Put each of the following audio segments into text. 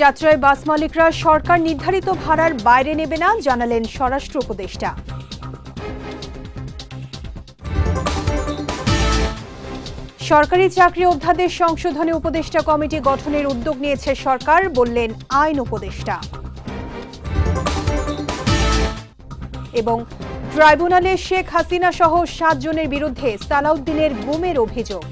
যাত্রায় বাস মালিকরা সরকার নির্ধারিত ভাড়ার বাইরে নেবে না, জানালেন স্বরাষ্ট্র উপদেষ্টা। সরকারি চাকরি অধ্যাদেশ সংশোধনে উপদেষ্টা কমিটি গঠনের উদ্যোগ নিয়েছে সরকার, বললেন আইন উপদেষ্টা। এবং ট্রাইব্যুনালে শেখ হাসিনা সহ সাতজনের বিরুদ্ধে সালাউদ্দিনের গুমের অভিযোগ।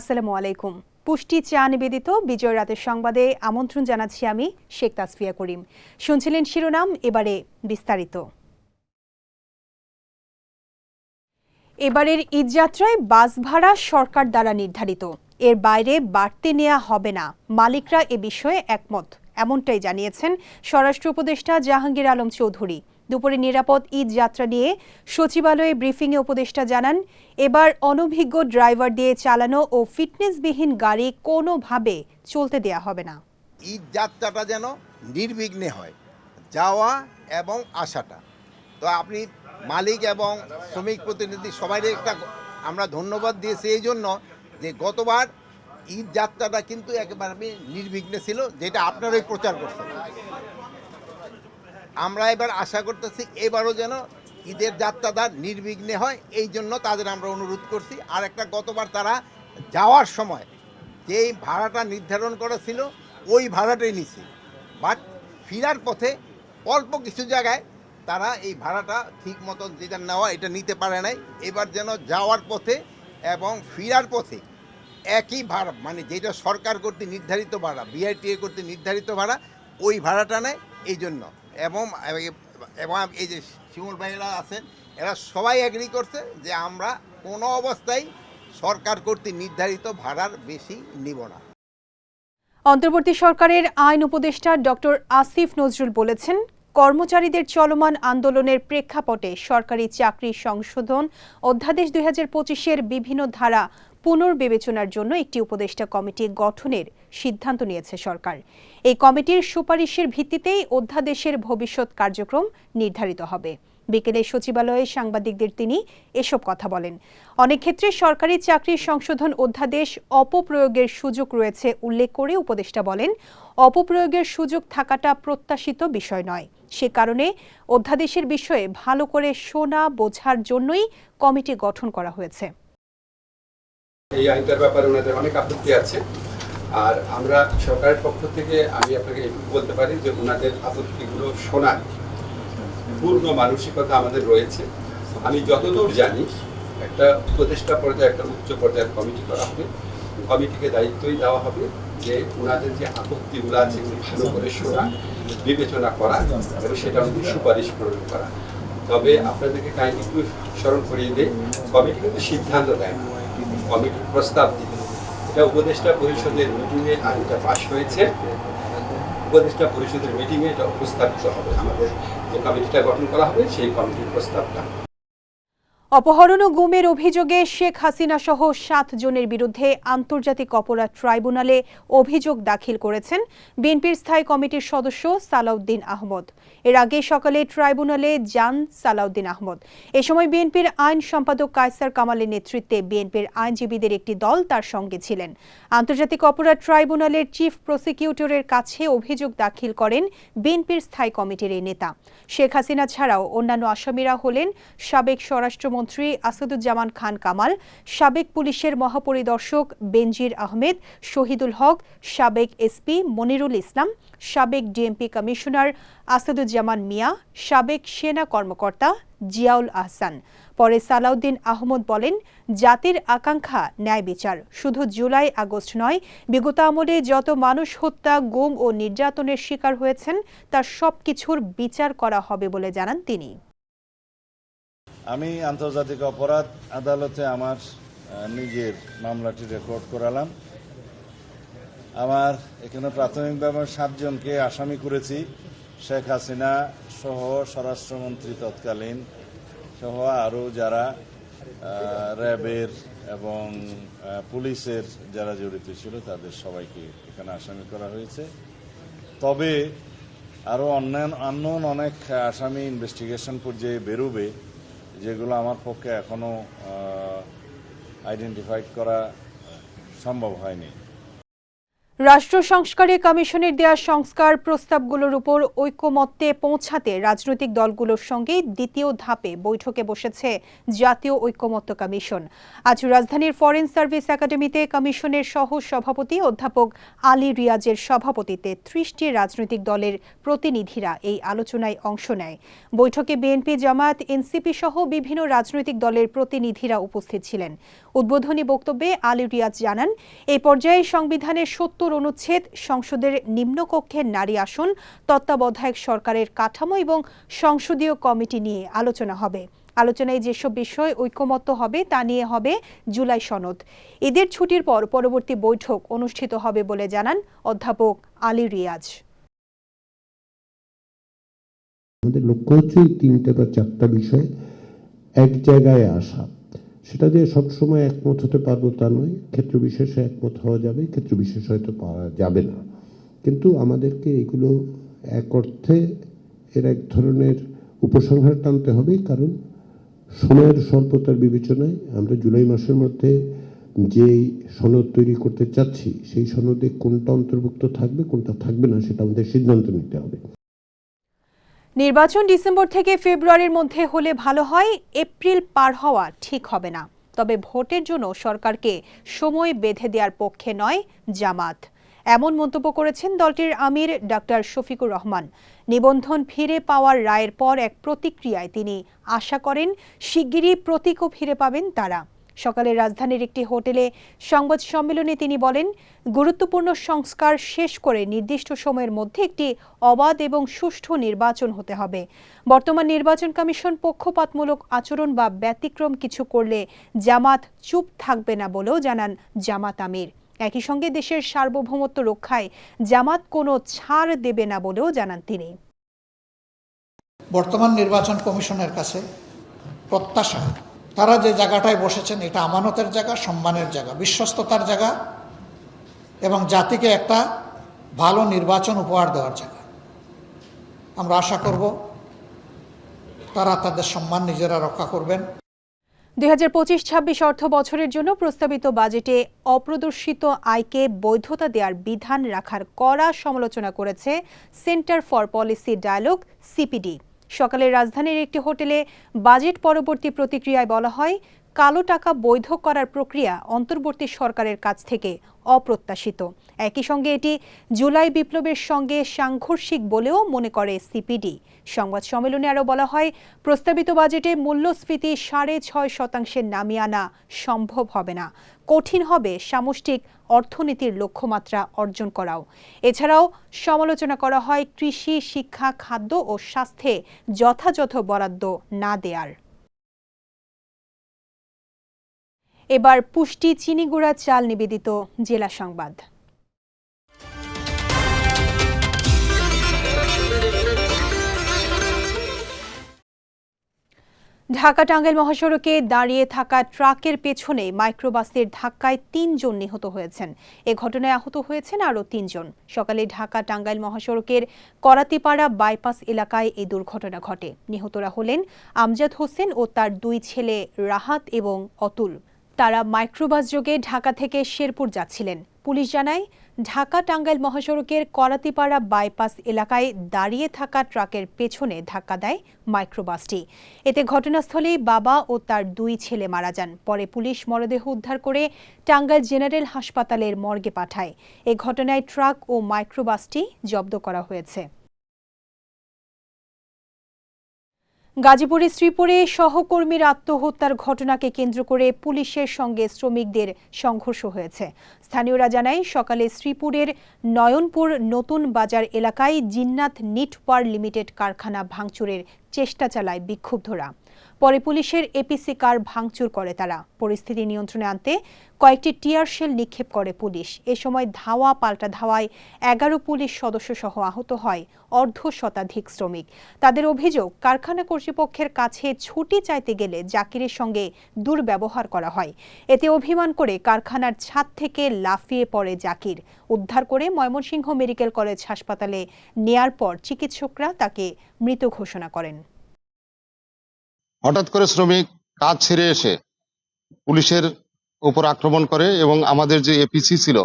আসসালামু আলাইকুম। পুষ্টি চা নিবেদিত, বিজয় রাতের সংবাদে আমন্ত্রণ জানাচ্ছি আমি শেখ তাসফিয়া করিম। শুনছিলেন শিরোনাম, এবারে বিস্তারিত। এবারের ঈদযাত্রায় বাস ভাড়া সরকার দ্বারা নির্ধারিত। এর বাইরে বাড়তি নেওয়া হবে না। মালিকরা এ বিষয়ে একমত, এমনটাই জানিয়েছেন স্বরাষ্ট্র উপদেষ্টা জাহাঙ্গীর আলম চৌধুরী। দুপুরে নিরাপদ ঈদ যাত্রা নিয়ে সচিবালয়ে ব্রিফিংয়ে উপদেষ্টা জানান, এবার অনভিজ্ঞ ড্রাইভার দিয়ে চালানো ও ফিটনেসবিহীন গাড়ি কোনোভাবে চলতে দেয়া হবে না। ঈদ যাত্রাটা যেন নির্বিঘ্নে হয়, যাওয়া এবং আসাটা। তো আপনি মালিক এবং শ্রমিক প্রতিনিধি সবাই একটা আমরা ধন্যবাদ দিয়েছি এই জন্য যে গতবার ঈদ যাত্রাটা কিন্তু একেবারে নির্বিঘ্নে ছিল, যেটা আপনারাই প্রচার করছেন। আমরা এবার আশা করতেছি এবারও যেন ঈদের যাত্রাটা নির্বিঘ্নে হয়। এই জন্য তাদের আমরা অনুরোধ করছি। আর একটা গতবার তারা যাওয়ার সময় যেই ভাড়াটা নির্ধারণ করা ছিল ওই ভাড়াটাই নিছি। বাট ফিরার পথে অল্প কিছু জায়গায় তারা এই ভাড়াটা ঠিক মতো যেটা নেওয়া এটা নিতে পারে নাই। এবার যেন যাওয়ার পথে এবং ফিরার পথে একই ভাড়া মানে যেটা সরকার কর্তৃক নির্ধারিত ভাড়া বিআইটিএ কর্তৃক নির্ধারিত ভাড়া, ওই ভাড়াটা নেয়। এই জন্য এবং এবং এই যে শিমুল ভাইয়েরা আছেন, এরা সবাই এগ্রি করছে যে আমরা কোনো অবস্থায় সরকার কর্তৃক নির্ধারিত ভাড়ার বেশি নিব না। অন্তর্বর্তী সরকারের আইন উপদেষ্টা ডক্টর আসিফ নজরুল বলেছেন, কর্মচারীদের চলমান আন্দোলনের প্রেক্ষাপটে সরকারি চাকরি সংশোধন অধ্যাদেশ দুই হাজার পঁচিশের বিভিন্ন ধারা পুনর্বিবেচনার জন্য একটি উপদেষ্টা কমিটি গঠনের সিদ্ধান্ত নিয়েছে সরকার। এই কমিটির সুপারিশের ভিত্তিতেই অধ্যাদেশের ভবিষ্যৎ কার্যক্রম নির্ধারিত হবে। বিকেলে সচিবালয়ে সাংবাদিকদের তিনি এসব কথা বলেন। অনেক ক্ষেত্রে সরকারি চাকরির সংশোধন অধ্যাদেশ অপপ্রয়োগের সুযোগ রয়েছে উল্লেখ করে উপদেষ্টা বলেন, অপপ্রয়োগের সুযোগ থাকাটা প্রত্যাশিত বিষয় নয়। সে কারণে অধ্যাদেশের বিষয়ে ভালো করে শোনা বোঝার জন্যই কমিটি গঠন করা হয়েছে। এই আইনটার ব্যাপারে ওনাদের অনেক আপত্তি আছে। আর আমরা সরকারের পক্ষ থেকে আমি আপনাকে এটুকু বলতে পারি যে ওনাদের আপত্তিগুলো শোনার পূর্ণ মানসিকতা আমাদের রয়েছে। আমি যতদূর জানি একটা উপদেষ্টা পর্যায়ে, একটা উচ্চ পর্যায়ের কমিটি করা হবে। কমিটিকে দায়িত্বই দেওয়া হবে যে ওনাদের যে আপত্তিগুলো আছে ভালো করে শোনা বিবেচনা করা এবং সেটা অনুযায়ী সুপারিশ প্রয়োগ করা তবে আপনাদেরকে কাহিনী একটু স্মরণ করিয়ে দিই, কমিটি কিন্তু সিদ্ধান্ত দেয় না। কমিটির প্রস্তাব দিবে এটা উপদেষ্টা পরিষদের মিটিংয়ে আর এটা পাশ হয়েছে। উপদেষ্টা পরিষদের মিটিংয়ে এটা উপস্থাপিত হবে। আমাদের যে কমিটিটা গঠন করা হবে, সেই কমিটির প্রস্তাবটা। অপহরণ ও গুমের অভিযোগে শেখ হাসিনা সহ সাত জনের বিরুদ্ধে আন্তর্জাতিক অপরাধ ট্রাইব্যুনালে অভিযোগ দাখিল করেছেন বিএনপির স্থায়ী কমিটির সদস্য সালাউদ্দিন আহমদ। এর আগে সকালে ট্রাইব্যুনালে যান সালাউদ্দিন আহমদ। এ সময় বিএনপির আইন সম্পাদক কায়সার কামালের নেতৃত্বে বিএনপির আইনজীবীদের একটি দল তার সঙ্গে ছিলেন। আন্তর্জাতিক অপরাধ ট্রাইব্যুনালের চিফ প্রসিকিউটরের কাছে অভিযোগ দাখিল করেন বিএনপির স্থায়ী কমিটির এই নেতা। শেখ হাসিনা ছাড়াও অন্যান্য আসামিরা হলেন সাবেক স্বরাষ্ট্রমন্ত্রী আসাদুজ্জামান খান কামাল, সাবেক পুলিশের মহাপরিদর্শক বেনজির আহমেদ, শহীদুল হক, সাবেক এসপি মনিরুল ইসলাম, সাবেক ডিএমপি কমিশনার আসাদুজ্জামান মিয়া, সাবেক সেনা কর্মকর্তা জিয়াউল আহসান। পরে সালাউদ্দিন আহমদ বলেন, জাতির আকাঙ্ক্ষা ন্যায় বিচার, শুধু জুলাই আগস্ট নয়, বিগত আমলে যত মানুষ হত্যা, গুম ও নির্যাতনের শিকার হয়েছেন, তার সবকিছুর বিচার করা হবে বলে জানান তিনি। আমি আন্তর্জাতিক অপরাধ আদালতে আমার নিজের মামলাটি রেকর্ড করালাম। আমার এখানে প্রাথমিকভাবে সাতজনকে আসামি করেছি, শেখ হাসিনা সহ স্বরাষ্ট্রমন্ত্রী তৎকালীন সহ আরও যারা র্যাবের এবং পুলিশের যারা জড়িত ছিল তাদের সবাইকে এখানে আসামি করা হয়েছে। তবে আরও অন্যান্য, আননোন অনেক আসামি ইনভেস্টিগেশন পর্যায়ে বেরোবে। যেগুলো আমার পক্ষে এখনও আইডেন্টিফাইড করা সম্ভব হয়নি। রাষ্ট্র সংস্কারে কমিশনের দেয়া সংস্কার প্রস্তাবগুলোর উপর ঐক্যমত্যে পৌঁছাতে রাজনৈতিক দলগুলোর সঙ্গে দ্বিতীয় ধাপে বৈঠকে বসেছে জাতীয় ঐক্যমত্য কমিশন। আজ রাজধানীর ফরেন সার্ভিস একাডেমিতে কমিশনের সহ সভাপতি অধ্যাপক আলী রিয়াজের সভাপতিত্বে ত্রিশটি রাজনৈতিক দলের প্রতিনিধিরা এই আলোচনায় অংশ নেয়। বৈঠকে বিএনপি, জামায়াত, এনসিপি সহ বিভিন্ন রাজনৈতিক দলের প্রতিনিধিরা উপস্থিত ছিলেন। উদ্বোধনী বক্তব্যে আলী রিয়াজ জানান এই পর্যায়ে সংবিধানের সত্তর অনুচ্ছেদ, সংসদের নিম্নকক্ষের নারী আসন, তত্ত্বাবধায়ক সরকারের কাঠামো এবং সংসদীয় কমিটি নিয়ে আলোচনা হবে। আলোচনায় যেসব বিষয় ঐক্যমত্য হবে তা নিয়ে হবে জুলাই সনদ। ঈদের ছুটির পর পরবর্তী বৈঠক অনুষ্ঠিত হবে বলে জানান অধ্যাপক আলী রিয়াজ। আমাদের লক্ষ্য হচ্ছে তিনটে বা চারটা বিষয় এক জায়গায় আসা। সেটা যে সবসময় একমত হতে পারব তা নয়। ক্ষেত্র বিশেষে একমত হওয়া যাবে, ক্ষেত্র বিশেষ হয়তো পাওয়া যাবে না। কিন্তু আমাদেরকে এগুলো এক অর্থে এর এক ধরনের উপসংহার টানতে হবে, কারণ সময়ের স্বল্পতার বিবেচনায় আমরা জুলাই মাসের মধ্যে যেই সনদ তৈরি করতে চাচ্ছি, সেই সনদে কোনটা অন্তর্ভুক্ত থাকবে, কোনটা থাকবে না, সেটা আমাদের সিদ্ধান্ত নিতে হবে। নির্বাচন ডিসেম্বর থেকে ফেব্রুয়ারির মধ্যে হলে ভালো হয়, এপ্রিল পার হওয়া ঠিক হবে না। তবে ভোটের জন্য সরকারকে সময় বেঁধে দেওয়ার পক্ষে নয় জামাত। এমন মন্তব্য করেছেন দলটির আমির ডাক্তার শফিকুর রহমান। নিবন্ধন ফিরে পাওয়ার রায়ের পর এক প্রতিক্রিয়ায় তিনি আশা করেন, শিগগিরই প্রতীকও ফিরে পাবেন তারা। সকালে রাজধানীর একটি হোটেলে সংবাদ সম্মেলনে তিনি বলেন, গুরুত্বপূর্ণ সংস্কার শেষ করে নির্দিষ্ট সময়ের মধ্যে একটি অবাধ এবং সুষ্ঠু নির্বাচন হতে হবে। বর্তমান নির্বাচন কমিশন পক্ষপাতমূলক আচরণ বা ব্যতিক্রম কিছু করলে জামাত চুপ থাকবে না বলেও জানান জামাত আমির। একই সঙ্গে দেশের সার্বভৌমত্ব রক্ষায় জামাত কোনো ছাড় দেবে না বলেও জানান তিনি। বর্তমান নির্বাচন কমিশনের কাছে প্রত্যাশা তারা যে জায়গাটায় বসেছেন, এটা আমানতের জায়গা, সম্মানের জায়গা, বিশ্বস্ততার জায়গা এবং জাতিকে একটা ভালো নির্বাচন উপহার দেওয়ার জায়গা। আমরা আশা করব তারা তাদের সম্মান নিজেরা রক্ষা করবেন। দুই হাজার পঁচিশ ছাব্বিশ অর্থ বছরের জন্য প্রস্তাবিত বাজেটে অপ্রদর্শিত আয়কে বৈধতা দেওয়ার বিধান রাখার কড়া সমালোচনা করেছে centre for policy dialogue CPD. সকালে রাজধানীর একটি হোটেলে বাজেট পরবর্তী প্রতিক্রিয়ায় বলা হয় কালো টাকা বৈধ করার প্রক্রিয়া অন্তর্বর্তী সরকারের কাছ থেকে অপ্রত্যাশিত। একই সঙ্গে এটি জুলাই বিপ্লবের সঙ্গে সাংঘর্ষিক বলেও মনে করে সিপিডি। সংবাদ সম্মেলনে আরও বলা হয়, প্রস্তাবিত বাজেটে মূল্যস্ফীতি সাড়ে ছয় শতাংশের নামিয়ে আনা সম্ভব হবে না। কঠিন হবে সামষ্টিক অর্থনীতির লক্ষ্যমাত্রা অর্জন করাও। এছাড়াও সমালোচনা করা হয়, কৃষি, শিক্ষা, খাদ্য ও স্বাস্থ্যে যথাযথ বরাদ্দ না দেয়ার। এবার পুষ্টি চিনিগুড়া চাল নিবেদিত জেলা সংবাদ। ঢাকা টাঙ্গাইল মহাসড়কে দাঁড়িয়ে থাকা ট্রাকের পেছনে মাইক্রোবাসের ধাক্কায় তিনজন নিহত হয়েছেন। এ ঘটনায় আহত হয়েছেন আরও তিনজন। সকালে ঢাকা টাঙ্গাইল মহাসড়কের করাতিপাড়া বাইপাস এলাকায় এই দুর্ঘটনা ঘটে। নিহতরা হলেন আমজাদ হোসেন ও তার দুই ছেলে রাহাত এবং অতুল। তারা মাইক্রোবাস যোগে ঢাকা থেকে শেরপুর যাচ্ছিলেন। পুলিশ জানায়, ঢাকা টাঙ্গাইল মহাসড়কের করাতিপাড়া বাইপাস এলাকায় দাঁড়িয়ে থাকা ট্রাকের পেছনে ধাক্কা দেয় মাইক্রোবাসটি। এতে ঘটনাস্থলেই বাবা ও তার দুই ছেলে মারা যান। পরে পুলিশ মরদেহ উদ্ধার করে টাঙ্গাইল জেনারেল হাসপাতালের মর্গে পাঠায়। এ ঘটনায় ট্রাক ও মাইক্রোবাসটি জব্দ করা হয়েছে। গাজীপুরে শ্রীপুরে সহকর্মীর আত্মহত্যার ঘটনাকে কেন্দ্র করে পুলিশের সঙ্গে শ্রমিকদের সংঘর্ষ হয়েছে। স্থানীয়রা জানায়, সকালে শ্রীপুরের নয়নপুর নতুন বাজার এলাকায় জিন্নাত নিটওয়ার লিমিটেড কারখানা ভাঙচুরের চেষ্টা চালায় বিক্ষুব্ধরা। পরে পুলিশের এপিসি কার ভাঙচুর করে তারা। পরিস্থিতি নিয়ন্ত্রণে আনতে কয়েকটি টিয়ার শেল নিক্ষেপ করে পুলিশ। এ সময় ধাওয়া, পাল্টা ধাওয়ায় এগারো পুলিশ সদস্য সহ আহত হয় অর্ধ শতাধিক শ্রমিক। তাদের অভিযোগ, কারখানা কর্তৃপক্ষের কাছে ছুটি চাইতে গেলে জাকিরের সঙ্গে দুর্ব্যবহার করা হয়। এতে অভিমান করে কারখানার ছাদ থেকে লাফিয়ে পড়ে জাকির। উদ্ধার করে ময়মনসিংহ মেডিকেল কলেজ হাসপাতালে নেয়ার পর চিকিৎসকরা তাকে মৃত ঘোষণা করেন। হঠাৎ করে শ্রমিক কাজ ছেড়ে এসে পুলিশের উপর আক্রমণ করে এবং আমাদের যে এপিসি ছিল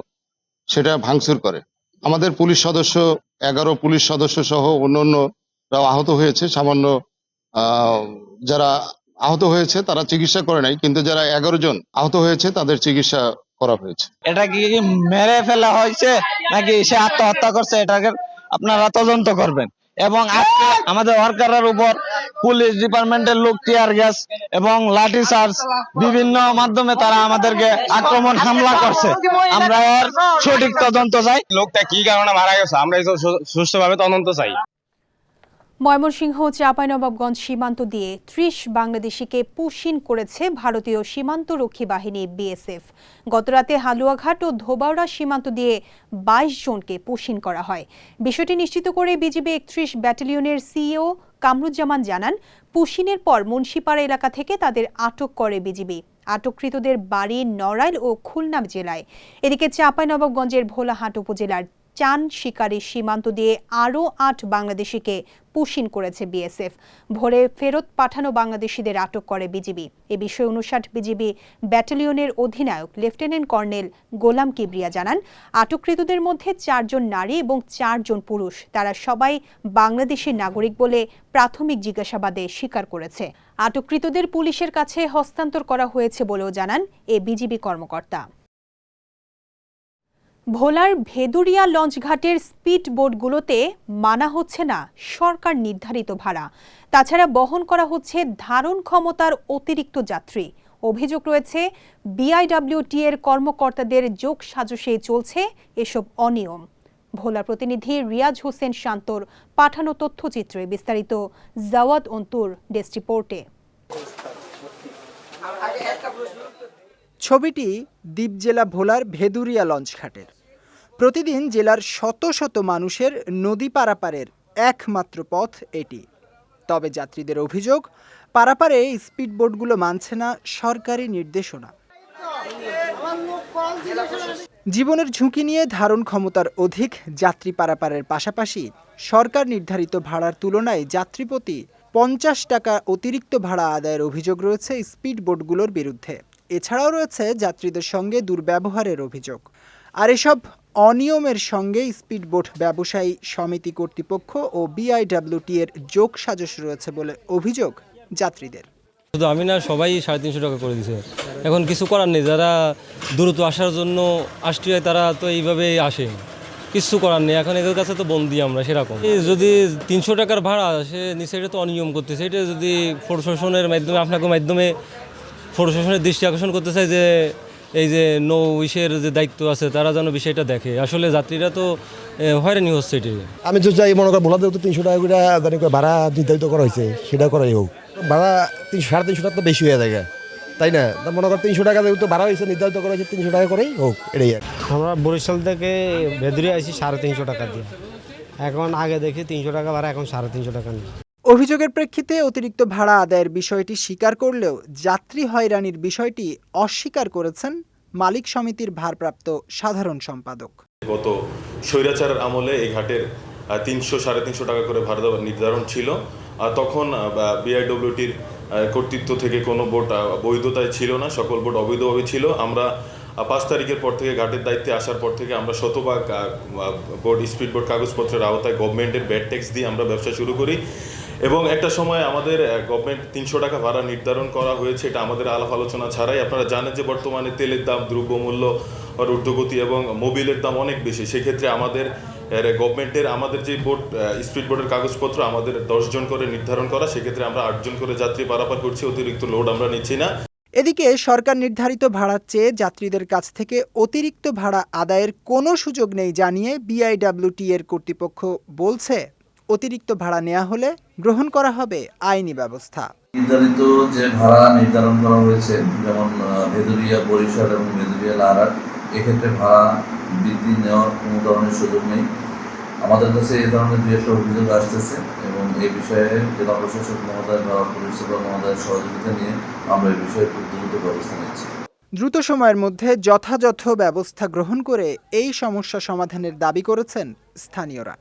সেটা ভাঙচুর করে। আমাদের পুলিশ সদস্য এগারো পুলিশ সদস্য সহ অন্য আহত হয়েছে। সামান্য আহ, যারা আহত হয়েছে তারা চিকিৎসা করে নাই কিন্তু যারা এগারো জন আহত হয়েছে তাদের চিকিৎসা করা হয়েছে। এটা কি কি মেরে ফেলা হয়েছে নাকি সে আত্মহত্যা করছে? এটাকে আপনারা তদন্ত করবেন। এবং আজকে আমাদের সরকারের উপর পুলিশ ডিপার্টমেন্টের লোক, টিয়ার গ্যাস এবং লাঠি চার্জ বিভিন্ন মাধ্যমে তারা আমাদেরকে আক্রমণ, হামলা করছে। আমরা সঠিক তদন্ত চাই। লোকটা কি কারণে মারা গেছে? আমরা সুস্থভাবে তদন্ত চাই। ময়মনসিংহ চাঁপাইনবাবগঞ্জ সীমান্ত দিয়ে ত্রিশ বাংলাদেশিকে পুশিন করেছে ভারতীয় সীমান্ত রক্ষী বাহিনী বিএসএফ। গতরাতে হালুয়াঘাট ও ধোবাউড়া সীমান্ত দিয়ে বাইশ জনকে পুশিন করা হয়। বিষয়টি নিশ্চিত করে বিজিবি একত্রিশ ব্যাটালিয়নের সিইও কামরুজ্জামান জানান পুশিনের পর মুন্সিপাড়া এলাকা থেকে তাদের আটক করে বিজিবি। আটককৃতদের বাড়ি নড়াইল ও খুলনা জেলায়। এদিকে চাঁপাইনবাবগঞ্জের ভোলাহাট উপজেলার চান শিকারী সীমান্ত দিয়ে আরও আট বাংলাদেশিকে পুশিন করেছে বিএসএফ। ভোরে ফেরত পাঠানো বাংলাদেশিদের আটক করে বিজিবি। এ বিষয়ে উনষাট বিজিবি ব্যাটালিয়নের অধিনায়ক, লেফটেন্যান্ট কর্নেল গোলাম কিবরিয়া জানান, আটককৃতদের মধ্যে চারজন নারী এবং চারজন পুরুষ। তারা সবাই বাংলাদেশের নাগরিক বলে প্রাথমিক জিজ্ঞাসাবাদে স্বীকার করেছে। আটককৃতদের পুলিশের কাছে হস্তান্তর করা হয়েছে বলেও জানান এ বিজিবি কর্মকর্তা। ভোলার ভেদুরিয়া লঞ্চঘাটের স্পিড বোটগুলোতে মানা হচ্ছে না সরকার নির্ধারিত ভাড়া। তাছাড়া বহন করা হচ্ছে ধারণ ক্ষমতার অতিরিক্ত যাত্রী। অভিযোগ রয়েছে বিআইডব্লিউটি এর কর্মকর্তাদের যোগ সাজসে চলছে এসব অনিয়ম। ভোলার প্রতিনিধি রিয়াজ হোসেন শান্তর পাঠানো তথ্যচিত্রে বিস্তারিত জাওয়াদ অন্তুর ডেস্ক রিপোর্টে। ছবিটি দ্বীপ জেলা ভোলার ভেদুরিয়া লঞ্চঘাটের। প্রতিদিন জেলার শত শত মানুষের নদী পারাপারের একমাত্র পথ এটি। তবে যাত্রীদের অভিযোগ, পারাপারে স্পিড বোটগুলো মানছে না সরকারি নির্দেশনা। জীবনের ঝুঁকি নিয়ে ধারণ ক্ষমতার অধিক যাত্রী পারাপারের পাশাপাশি সরকার নির্ধারিত ভাড়ার তুলনায় যাত্রীপ্রতি পঞ্চাশ টাকা অতিরিক্ত ভাড়া আদায়ের অভিযোগ রয়েছে স্পিড বোটগুলোর বিরুদ্ধে। এছাড়াও রয়েছে যাত্রীদের সঙ্গে দুর্ব্যবহারের অভিযোগ। আর এসব অনিয়মের সঙ্গে স্পিডবোট ব্যবসায়ী সমিতি কর্তৃপক্ষ ও বিআইডব্লিউটি এর যোগ সাজস রয়েছে বলে অভিযোগ যাত্রীদের। শুধু আমি না, সবাই সাড়ে তিনশো টাকা করে দিছে। এখন কিছু করার নেই, যারা দ্রুত আসার জন্য আসতে হয় তারা তো এইভাবেই আসে। কিছু করার নেই, এখন এদের কাছে তো বন্দি আমরা, সেরকম। যদি তিনশো টাকার ভাড়া, সে নিচে এটা তো অনিয়ম করতেছে। এটা যদি প্রশাসনের মাধ্যমে, আপনাকে মাধ্যমে প্রশাসনের দৃষ্টি আকর্ষণ করতে চাই যে এই যে নৌ ইসের যে দায়িত্ব আছে তারা যেন বিষয়টা দেখে। আসলে যাত্রীরা তো হয়রানি হচ্ছে এটি। আমি তো চাই মনে করি ভোলাতে তো তিনশো টাকা করে জানি করে ভাড়া নির্ধারিত করা হয়েছে সেটা করাই হোক। ভাড়া তিনশো সাড়ে তিনশো টাকা তো বেশি হয়ে যায় তাই না? তা মনে কর তিনশো টাকা যেহেতু ভাড়া হয়েছে নির্ধারিত করা হয়েছে তিনশো টাকা করেই হোক এটাই আর আমরা বরিশাল থেকে ভেদুরে আসি সাড়ে তিনশো টাকা দিয়ে। এখন আগে দেখি তিনশো টাকা ভাড়া এখন সাড়ে তিনশো টাকা নিই। অভিযোগের প্রেক্ষিতে অতিরিক্ত ভাড়া আদায়ের বিষয়টি স্বীকার করলেও যাত্রী হয়রানির বিষয়টি অস্বীকার করেছেন মালিক সমিতির ভারপ্রাপ্ত সাধারণ সম্পাদক। গত স্বৈরাচার আমলে এই ঘাটের তিনশো, সাড়ে তিনশো টাকা করে ভাড়া দেওয়ার নির্ধারণ ছিল। তখন বিআইডব্লিউটির কর্তৃত্ব থেকে কোনো বোট বৈধতায় ছিল না, সকল বোট অবৈধভাবে ছিল। আমরা পাঁচ তারিখের পর থেকে ঘাটের দায়িত্বে আসার পর থেকে আমরা শতভাগ বোট, স্পিড বোট, কাগজপত্রের আওতায় গভর্নমেন্টের ব্যাড ট্যাক্স দিয়ে আমরা ব্যবসা শুরু করি। এবং একটা সময় আমাদের গভর্নমেন্ট তিনশো টাকা ভাড়া নির্ধারণ করা হয়েছে, এটা আমাদের আলাপ আলোচনা ছাড়াই। আপনারা জানেন যে বর্তমানে তেলের দাম, দ্রব্যমূল্য ঊর্ধ্বগতি এবং মোবিলের দাম অনেক বেশি। সেক্ষেত্রে আমাদের গভর্নমেন্টের আমাদের যে বোট স্পিড বোটের কাগজপত্র, আমাদের দশজন করে নির্ধারণ করা, সেক্ষেত্রে আমরা আটজন করে যাত্রী পারাপার করছি, অতিরিক্ত লোড আমরা নিচ্ছি না। এদিকে সরকার নির্ধারিত ভাড়ার চেয়ে যাত্রীদের কাছ থেকে অতিরিক্ত ভাড়া আদায়ের কোনো সুযোগ নেই জানিয়ে বিআইডব্লিউটি এর কর্তৃপক্ষ বলছে। অতিরিক্ত ভাড়া নেওয়া হলে গ্রহণ করা হবে আইনি ব্যবস্থা। নির্ধারিত যে ভাড়া নির্ধারণ করা হয়েছে যেমন ভেদুরিয়া বরিশাল এবং ভেদুরিয়া লারাট এক্ষেত্রে ভাড়া বৃদ্ধি নেওয়ার কোনো ধরনের সুযোগ নেই। আমাদের কাছে এই ধরনের দু একটা অভিযোগ আসতেছে এবং এই বিষয়ে জেলা প্রশাসক মহোদয় বা পুলিশ সুপার মহোদয়ের সহযোগিতা নিয়ে আমরা এই বিষয়ে খুব দ্রুত ব্যবস্থা নিচ্ছি। দ্রুত সময়ের মধ্যে যথাযথ ব্যবস্থা গ্রহণ করে এই সমস্যা সমাধানের দাবি করেছেন স্থানীয়রা।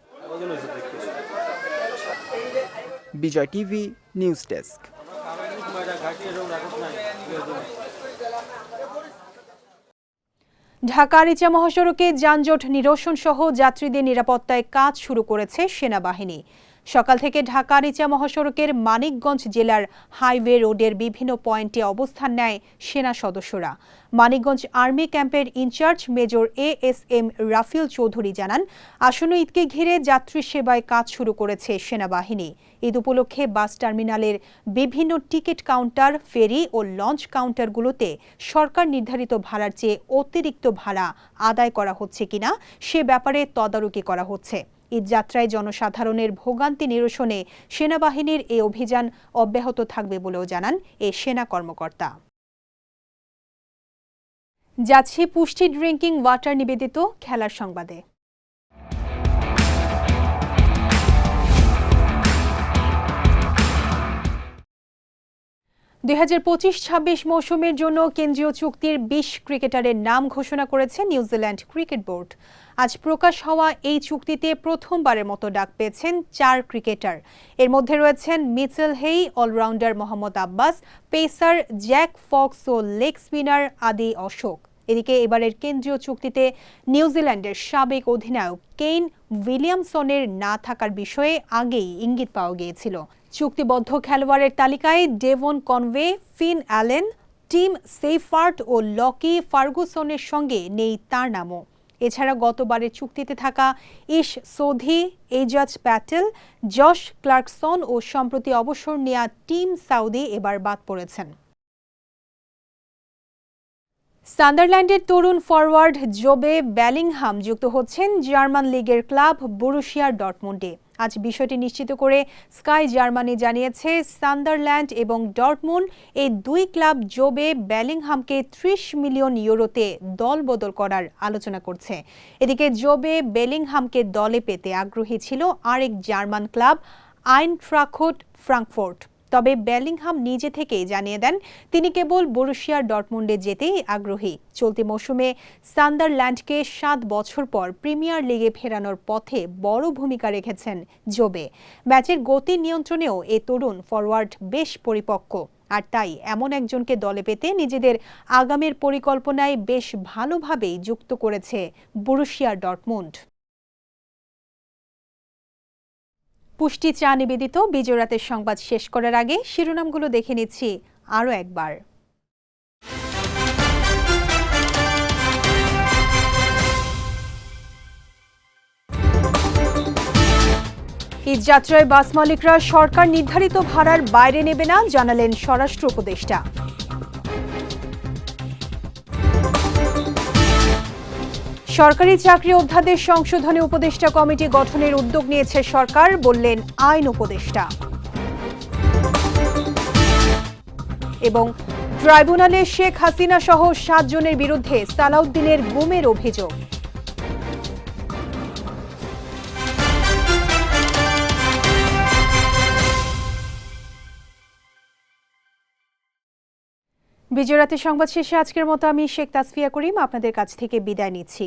Bijoy TV, news desk. Dhaka ইচা মহাসড়কে যানজট নিরসন সহ যাত্রীদের নিরাপত্তায় কাজ শুরু করেছে সেনাবাহিনী। সকাল থেকে ঢাকা আরিচা মহাসড়কের মানিকগঞ্জ জেলার হাইওয়ে রোডের বিভিন্ন পয়েন্টে অবস্থান নেয় সেনা সদস্যরা। মানিকগঞ্জ আর্মি ক্যাম্পের incharge major A S M Rafil Chowdhury জানান, আসন্ন ঈদকে ঘিরে যাত্রী সেবায় কাজ শুরু করেছে সেনাবাহিনী। ঈদ উপলক্ষে বাস টার্মিনালের বিভিন্ন টিকিট কাউন্টার, ফেরি ও লঞ্চ কাউন্টারগুলোতে সরকার নির্ধারিত ভাড়ার চেয়ে অতিরিক্ত ভাড়া আদায় করা হচ্ছে কিনা সে ব্যাপারে তদারকি করা হচ্ছে। ঈদ যাত্রায় জনসাধারণের ভোগান্তি নিরসনে সেনাবাহিনীর এই অভিযান অব্যাহত থাকবে বলেও জানান এ সেনা কর্মকর্তা। যাচ্ছি পুষ্টি ড্রিঙ্কিং ওয়াটার নিবেদিত খেলার সংবাদে। দুই হাজার পঁচিশ ছাব্বিশ মৌসুমের জন্য কেন্দ্রীয় চুক্তির বিশ ক্রিকেটারের নাম ঘোষণা করেছে নিউজিল্যান্ড ক্রিকেট বোর্ড। আজ প্রকাশ হওয়া এই চুক্তিতে প্রথমবারের মতো ডাক পেয়েছেন চার ক্রিকেটার। এর মধ্যে রয়েছেন Mitchell Hay, allrounder Mohammad Abbas, pacer Zak Foulkes ও লেগ স্পিনার আদি অশোক। এদিকে এবারের কেন্দ্রীয় চুক্তিতে নিউজিল্যান্ডের সাবেক অধিনায়ক কেইন উইলিয়ামসনের না থাকার বিষয়ে আগেই ইঙ্গিত পাওয়া গিয়েছিল। চুক্তিবদ্ধ খেলোয়াড়ের তালিকায় Devon Conway, Finn Allen, Tim Seifert ও লকি ফার্গুসনের সঙ্গে নেই তার নামও। এছাড়া গতবারের চুক্তিতে থাকা ইশ সোধি, এজাজ প্যাটেল, জশ ক্লার্কসন ও সম্প্রতি অবসর নেয়া টিম সাউদি এবার বাদ পড়েছেন। সান্দারল্যান্ডের তরুণ ফরওয়ার্ড জোবে ব্যালিংহাম যুক্ত হচ্ছেন জার্মান লিগের ক্লাব বরুশিয়ার ডটমুন্ডে। আজ বিষয়টি নিশ্চিত করে স্কাই জার্মানি জানিয়েছে সান্দারল্যান্ড এবং ডর্টমুন এই দুই ক্লাব জোবে বেলিংহামকে ত্রিশ মিলিয়ন ইউরোতে দল বদল করার আলোচনা করছে। এদিকে জোবে বেলিংহামকে দলে পেতে আগ্রহী ছিল আরেক জার্মান ক্লাব আইন ট্রাখোট ফ্রাঙ্কফোর্ট। তবে বেলিংহাম নিজে থেকেই জানিয়ে দেন, তিনি কেবল বরুশিয়ার ডটমুন্ডে যেতেই আগ্রহী। চলতি মৌসুমে সান্দারল্যান্ডকে সাত বছর পর প্রিমিয়ার লিগে ফেরানোর পথে বড় ভূমিকা রেখেছেন জোবে। ম্যাচের গতি নিয়ন্ত্রণেও এ তরুণ ফরওয়ার্ড বেশ পরিপক্ক। আর তাই এমন একজনকে দলে পেতে নিজেদের আগামের পরিকল্পনায় বেশ ভালোভাবেই যুক্ত করেছে বরুশিয়ার ডটমুন্ড পুষ্টি চা নিবেদিত বিজয় রাতের সংবাদ শেষ করার আগে শিরোনামগুলো দেখে নিচ্ছি আরও একবার। ঈদযাত্রায় বাস মালিকরা সরকার নির্ধারিত ভাড়ার বাইরে নেবে না, জানালেন স্বরাষ্ট্র উপদেষ্টা। সরকারি চাকরি অধ্যাদেশ সংশোধনে উপদেষ্টা কমিটি গঠনের উদ্যোগ নিয়েছে সরকার, বললেন আইন উপদেষ্টা। এবং ট্রাইব্যুনালে শেখ হাসিনা সহ সাতজনের বিরুদ্ধে সালাউদ্দিনের গুমের অভিযোগ। বিজয়রাতের সংবাদ শেষে আজকের মতো আমি শেখ তাসফিয়া করিম, আপনাদের কাছ থেকে বিদায় নিচ্ছি।